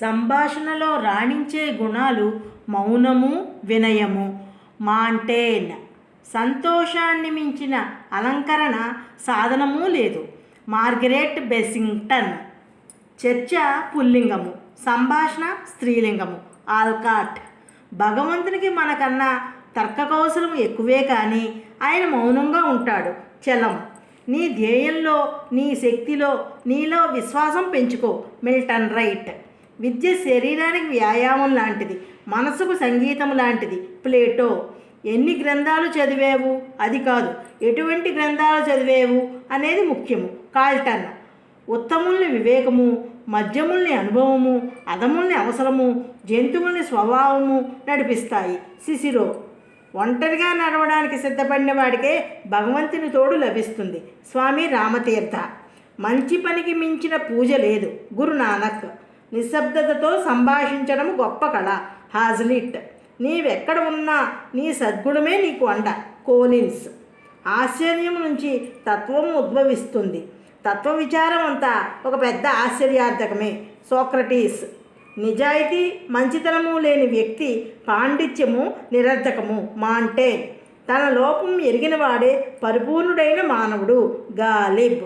సంభాషణలో రాణించే గుణాలు మౌనము వినయము. మాంటేన్. సంతోషాన్ని మించిన అలంకరణ సాధనము లేదు. Margaret Bessington. చర్చ పుల్లింగము సంభాషణ స్త్రీలింగము. ఆల్కాట్. భగవంతునికి మనకన్నా తర్క కౌశలం ఎక్కువే కానీ ఆయన మౌనంగా ఉంటాడు. చలం. నీ ధ్యేయంలో నీ శక్తిలో నీలో విశ్వాసం పెంచుకో. Milton right. విద్య శరీరానికి వ్యాయామం లాంటిది మనసుకు సంగీతం లాంటిది. ప్లేటో ఎన్ని గ్రంథాలు చదివేవు? అది కాదు ఎటువంటి గ్రంథాలు చదివేవు అనేది ముఖ్యము. కాల్టన్ ఉత్తముల్ని వివేకము మద్యముల్ని అనుభవము అదముల్ని అవసరము జంతువుల్ని స్వభావము నడిపిస్తాయి. శిశిరో ఒంటరిగా నడవడానికి సిద్ధపడిన వాడికే భగవంతుని తోడు లభిస్తుంది. స్వామి రామతీర్థ మంచి పనికి మించిన పూజ లేదు. గురు నానక్ నిశ్శబ్దతతో సంభాషించడం గొప్ప కళ. హాజ్లిట్ నీవెక్కడ ఉన్నా నీ సద్గుణమే నీకు అండ కోలిన్స్. ఆశ్చర్యం నుంచి తత్వం ఉద్భవిస్తుంది. తత్వ విచారం అంతా ఒక పెద్ద ఆశ్చర్యార్థకమే. సోక్రటీస్. నిజాయితీ మంచితనము లేని వ్యక్తి పాండిత్యము నిరర్ధకము మాంటే తన లోపం ఎరిగినవాడే పరిపూర్ణుడైన మానవుడు. గాలిబ్.